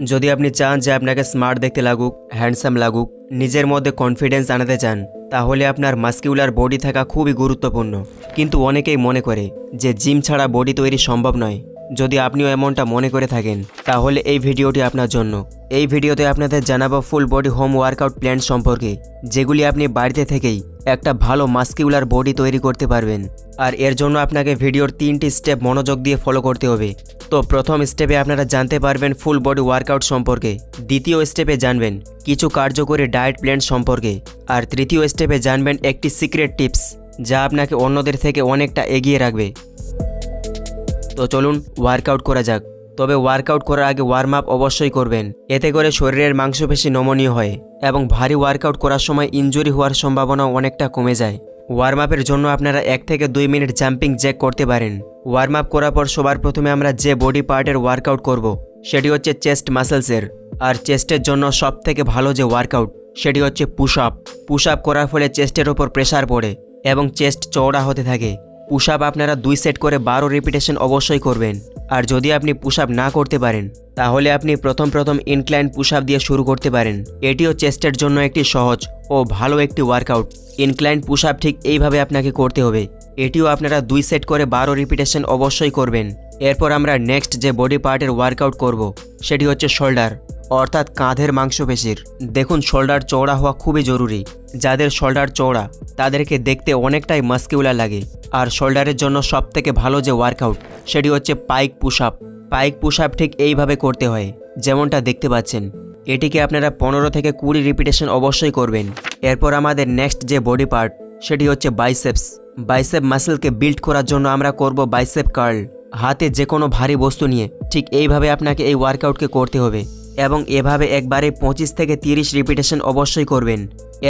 যদি আপনি চান যে আপনাকে স্মার্ট দেখতে লাগুক হ্যান্ডসাম লাগুক, নিজের মধ্যে কনফিডেন্স আনাতে চান, তাহলে আপনার মাস্কিউলার বডি থাকা খুবই গুরুত্বপূর্ণ। কিন্তু অনেকেই মনে করে যে জিম ছাড়া বডি তৈরি সম্ভব নয়। যদি আপনিও এমনটা মনে করে থাকেন, তাহলে এই ভিডিওটি আপনার জন্য। এই ভিডিওতে আপনাদের জানাব full body home workout plan সম্পর্কে, যেগুলি আপনি বাড়িতে থেকেই একটা ভালো মাস্কিউলার বডি তৈরি করতে পারবেন। আর এর জন্য আপনাকে ভিডিওর তিনটি স্টেপ মনোযোগ দিয়ে ফলো করতে হবে। তো প্রথম স্টেপে আপনারা জানতে পারবেন ফুল বডি ওয়ার্কআউট সম্পর্কে। দ্বিতীয় স্টেপে জানবেন কিছু কার্যকরী ডায়েট প্ল্যান সম্পর্কে। আর তৃতীয় স্টেপে জানবেন একটি সিক্রেট টিপস যা আপনাকে অন্যদের থেকে অনেকটা এগিয়ে রাখবে। তো চলুন ওয়ার্কআউট করা যাক। তবে ওয়ার্কআউট করার আগে ওয়ার্ম আপ অবশ্যই করবেন। এতে করে শরীরের মাংসপেশি নমনীয় হয় এবং ভারী ওয়ার্কআউট করার সময় ইনজুরি হওয়ার সম্ভাবনা অনেকটা কমে যায়। ওয়ার্ম আপের জন্য আপনারা এক থেকে দুই মিনিট জাম্পিং জ্যাক করতে পারেন। ওয়ার্ম আপ করার পর সবার প্রথমে আমরা যে বডি পার্টের ওয়ার্কআউট করব, সেটি হচ্ছে চেস্ট মাসেলসের আর চেস্টের জন্য সব থেকে ভালো যে ওয়ার্কআউট সেটি হচ্ছে পুশ আপ পুশ আপ করার ফলে চেস্টের ওপর প্রেশার পড়ে এবং চেস্ট চওড়া হতে থাকে। পুশ আপ আপনারা দুই সেট করে বারো রিপিটেশন অবশ্যই করবেন। আর যদি আপনি পুশ আপ না করতে পারেন, তাহলে আপনি প্রথম প্রথম ইনক্লাইন পুশ আপ দিয়ে শুরু করতে পারেন। এটিও চেস্টের জন্য একটি সহজ ও ভালো একটি ওয়ার্কআউট ইনক্লাইন পুশ আপ ঠিক এইভাবে আপনাকে করতে হবে। এটিও আপনারা দুই সেট করে বারো রিপিটেশন অবশ্যই করবেন। এরপর আমরা নেক্সট যে বডি পার্টের ওয়ার্কআউট করব, সেটি হচ্ছে শোল্ডার অর্থাৎ কাঁধের মাংসপেশির। দেখুন, শোল্ডার চওড়া হওয়া খুবই জরুরি। যাদের শোল্ডার চওড়া, তাদেরকে দেখতে অনেকটাই মাস্কিউলার লাগে। আর শোল্ডারের জন্য সবথেকে ভালো যে ওয়ার্কআউট, সেটি হচ্ছে pike push up pike push up ঠিক এইভাবে করতে হয়, যেমনটা দেখতে পাচ্ছেন। এটিকে আপনারা পনেরো থেকে কুড়ি রিপিটেশন অবশ্যই করবেন। এরপর আমাদের নেক্সট যে বডি পার্ট সেটি হচ্ছে বাইসেপস বাইসেপ মাসেলকে বিল্ড করার জন্য আমরা করব বাইসেপ কার্ল হাতে যে কোনো ভারী বস্তু নিয়ে, ঠিক এইভাবে আপনাকে এই ওয়ার্কআউটকে করতে হবে। এবং এভাবে একবারে পঁচিশ থেকে তিরিশ রিপিটেশন অবশ্যই করবেন।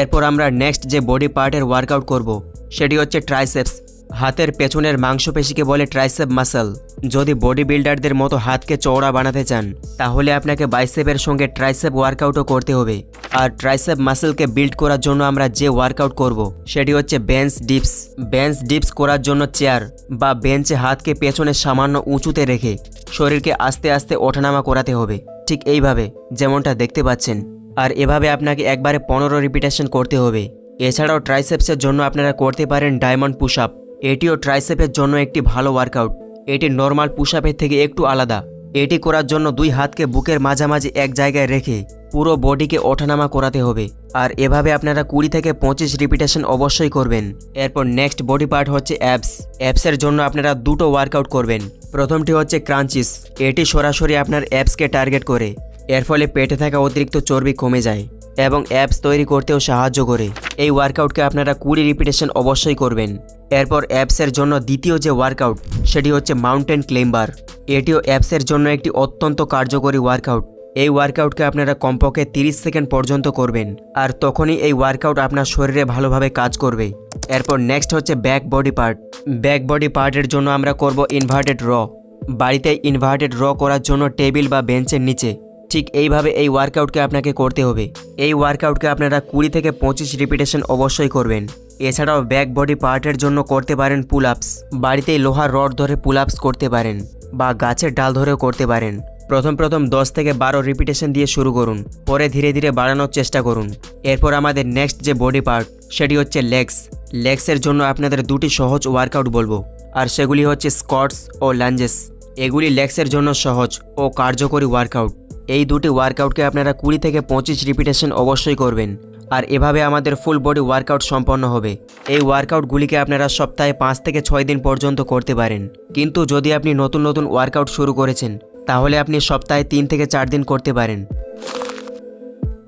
এরপর আমরা নেক্সট যে বডি পার্টের ওয়ার্কআউট করব, সেটি হচ্ছে ট্রাইসেপস হাতের পেছনের মাংসপেশিকে বলে ট্রাইসেপ মাসল যদি বডি বিল্ডারদের মতো হাতকে চওড়া বানাতে চান, তাহলে আপনাকে বাইসেপের সঙ্গে ট্রাইসেপ ওয়ার্কআউটও করতে হবে। আর ট্রাইসেপ মাসেলকে বিল্ড করার জন্য আমরা যে ওয়ার্কআউট করব, সেটি হচ্ছে বেঞ্চ ডিপস বেঞ্চ ডিপস করার জন্য চেয়ার বা বেঞ্চে হাতকে পেছনে সামান্য উঁচুতে রেখে শরীরকে আস্তে আস্তে ওঠানামা করাতে হবে। ঠিক এইভাবে, যেমনটা দেখতে পাচ্ছেন। আর এভাবে আপনাকে একবারে পনেরো রিপিটেশন করতে হবে। এছাড়াও ট্রাইসেপসের জন্য আপনারা করতে পারেন ডায়মন্ড পুশ আপ এটিও ট্রাইসেপের জন্য একটি ভালো ওয়ার্কআউট এটি নর্মাল পুশ আপের থেকে একটু আলাদা। এটি করার জন্য দুই হাতকে বুকের মাঝামাঝি এক জায়গায় রেখে পুরো বডিকে ওঠানামা করাতে হবে। আর এভাবে আপনারা কুড়ি থেকে পঁচিশ রিপিটেশন অবশ্যই করবেন। এরপর নেক্সট বডি পার্ট হচ্ছে অ্যাপস অ্যাপসের জন্য আপনারা দুটো ওয়ার্কআউট করবেন। প্রথমটি হচ্ছে ক্রাঞ্চিস এটি সরাসরি আপনার অ্যাপসকে টার্গেট করে। এর ফলে পেটে থাকা অতিরিক্ত চর্বি কমে যায় এবং অ্যাপস তৈরি করতেও সাহায্য করে। এই ওয়ার্কআউটকে আপনারা কুড়ি রিপিটেশন অবশ্যই করবেন। এরপর অ্যাপসের জন্য দ্বিতীয় যে ওয়ার্কআউট, সেটি হচ্ছে মাউন্টেন ক্লেম্বার এটিও অ্যাপসের জন্য একটি অত্যন্ত কার্যকরী ওয়ার্কআউট। এই ওয়ার্কআউটকে আপনারা কমপক্ষে তিরিশ সেকেন্ড পর্যন্ত করবেন আর তখনই এই ওয়ার্কআউট আপনার শরীরে ভালোভাবে কাজ করবে। এরপর নেক্সট হচ্ছে back body part. Back body পার্টের জন্য আমরা করব ইনভার্টেড র। বাড়িতে ইনভার্টেড র করার জন্য টেবিল বা বেঞ্চের নিচে। ঠিক এইভাবে এই ওয়ার্কআউটকে আপনাকে করতে হবে। এই ওয়ার্কআউটকে আপনারা কুড়ি থেকে পঁচিশ রিপিটেশন অবশ্যই করবেন। এছাড়াও ব্যাক বডি পার্টের জন্য করতে পারেন পুল আপস বাড়িতেই লোহার রড ধরে পুল আপস করতে পারেন বা গাছের ডাল ধরেও করতে পারেন। প্রথম প্রথম দশ থেকে বারো রিপিটেশন দিয়ে শুরু করুন। পরে ধীরে ধীরে বাড়ানোর চেষ্টা করুন। এরপর আমাদের নেক্সট যে বডি পার্ট সেটি হচ্ছে লেগস লেগসের জন্য আপনাদের দুটি সহজ ওয়ার্কআউট বলব। আর সেগুলি হচ্ছে স্কটস ও লাঞ্জেস এগুলি লেগসের জন্য সহজ ও কার্যকরী ওয়ার্কআউট এই দুটি ওয়ার্কআউটকে আপনারা কুড়ি থেকে পঁচিশ রিপিটেশন অবশ্যই করবেন। আর এভাবে আমাদের ফুল বডি ওয়ার্কআউট সম্পন্ন হবে। এই ওয়ার্কআউটগুলিকে আপনারা সপ্তাহে পাঁচ থেকে ছয় দিন পর্যন্ত করতে পারেন। কিন্তু যদি আপনি নতুন নতুন ওয়ার্কআউট শুরু করেছেন, তাহলে আপনি সপ্তাহে তিন থেকে চার দিন করতে পারেন।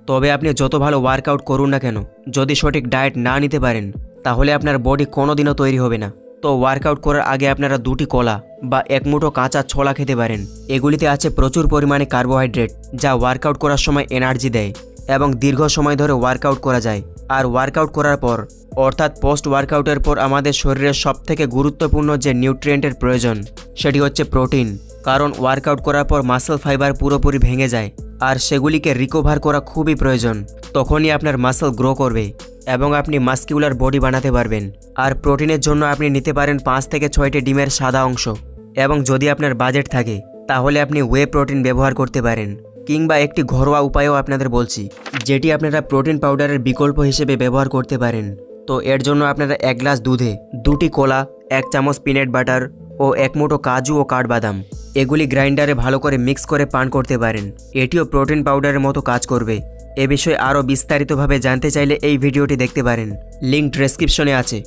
তবে আপনি যত ভালো ওয়ার্কআউট করুন না কেন, যদি সঠিক ডায়েট না নিতে পারেন, তাহলে আপনার বডি কোনো দিনও তৈরি হবে না। তো ওয়ার্কআউট করার আগে আপনারা দুটি কলা বা এক মুঠো কাঁচা ছোলা খেতে পারেন। এগুলিতে আছে প্রচুর পরিমাণে কার্বোহাইড্রেট যা ওয়ার্কআউট করার সময় এনার্জি দেয় এবং দীর্ঘ সময় ধরে ওয়ার্কআউট করা যায়। আর ওয়ার্কআউট করার পর, অর্থাৎ পোস্ট ওয়ার্কআউটের পর আমাদের শরীরের সবথেকে গুরুত্বপূর্ণ যে নিউট্রিয়েন্টের প্রয়োজন, সেটি হচ্ছে প্রোটিন কারণ ওয়ার্কআউট করার পর মাসেল ফাইবার পুরোপুরি ভেঙে যায়, আর সেগুলিকে রিকভার করা খুবই প্রয়োজন। তখনই আপনার মাসেল গ্রো করবে। এবং আপনি মাস্কিউলার বডি বানাতে পারবেন। আর প্রোটিনের জন্য আপনি নিতে পারেন পাঁচ থেকে ছয়টি ডিমের সাদা অংশ। এবং যদি আপনার বাজেট থাকে, তাহলে আপনি ওয়ে প্রোটিন ব্যবহার করতে পারেন। কিংবা একটি ঘরোয়া উপায়ও আপনাদের বলছি, যেটি আপনারা প্রোটিন পাউডারের বিকল্প হিসেবে ব্যবহার করতে পারেন। তো এর জন্য আপনারা এক গ্লাস দুধে দুটি কলা, এক চামচ পিনাট বাটার ও এক মুঠো কাজু ও কাঠবাদাম, এগুলি গ্রাইন্ডারে ভালো করে মিক্স করে পান করতে পারেন। এটিও প্রোটিন পাউডারের মতো কাজ করবে। এ বিষয়ে আরও বিস্তারিতভাবে জানতে চাইলে এই ভিডিওটি দেখতে পারেন। লিঙ্ক ডেসক্রিপশনে আছে।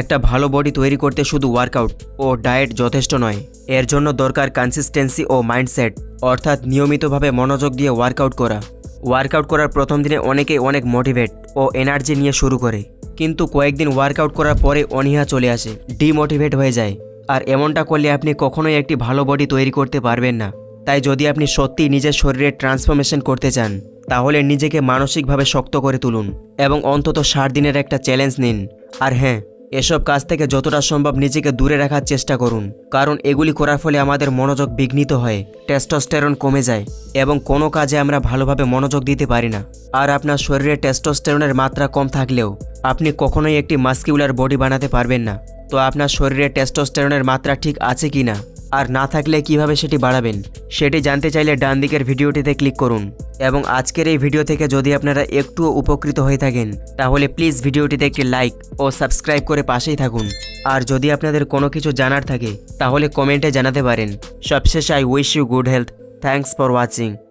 একটা ভালো বডি তৈরি করতে শুধু ওয়ার্কআউট ও ডায়েট যথেষ্ট নয়, এর জন্য দরকার কনসিস্টেন্সি ও মাইন্ডসেট অর্থাৎ নিয়মিতভাবে মনোযোগ দিয়ে ওয়ার্কআউট করা। ওয়ার্কআউট করার প্রথম দিনে অনেকেই অনেক মোটিভেট ও এনার্জি নিয়ে শুরু করে, কিন্তু কয়েকদিন ওয়ার্কআউট করার পরে অনীহা চলে আসে ডিমোটিভেট হয়ে যায়। আর এমনটা করলে আপনি কখনোই একটি ভালো বডি তৈরি করতে পারবেন না। তাই যদি আপনি সত্যি নিজের শরীরের ট্রান্সফরমেশন করতে চান, তাহলে নিজেকে মানসিকভাবে শক্ত করে তুলুন এবং অন্তত ষাট দিনের একটা চ্যালেঞ্জ নিন। আর হ্যাঁ এসব কাজ থেকে যতটা সম্ভব নিজেকে দূরে রাখার চেষ্টা করুন, কারণ এগুলি করার ফলে আমাদের মনোযোগ বিঘ্নিত হয় টেস্টোস্টেরন কমে যায় এবং কোনো কাজে আমরা ভালোভাবে মনোযোগ দিতে পারি না। আর আপনার শরীরে টেস্টোস্টেরনের মাত্রা কম থাকলেও আপনি কখনোই একটি মাস্কিউলার বডি বানাতে পারবেন না। তো আপনার শরীরে টেস্টোস্টেরনের মাত্রা ঠিক আছে কি না আর না থাকলে কীভাবে সেটি বাড়াবেন, সেটি জানতে চাইলে ডান দিকের ভিডিওটিতে ক্লিক করুন। এবং আজকের এই ভিডিও থেকে যদি আপনারা একটুও উপকৃত হয়ে থাকেন, তাহলে প্লিজ ভিডিওটিতে একটি লাইক ও সাবস্ক্রাইব করে পাশেই থাকুন। আর যদি আপনাদের কোনো কিছু জানার থাকে, তাহলে কমেন্টে জানাতে পারেন। সবশেষে I wish you good health. Thanks for watching.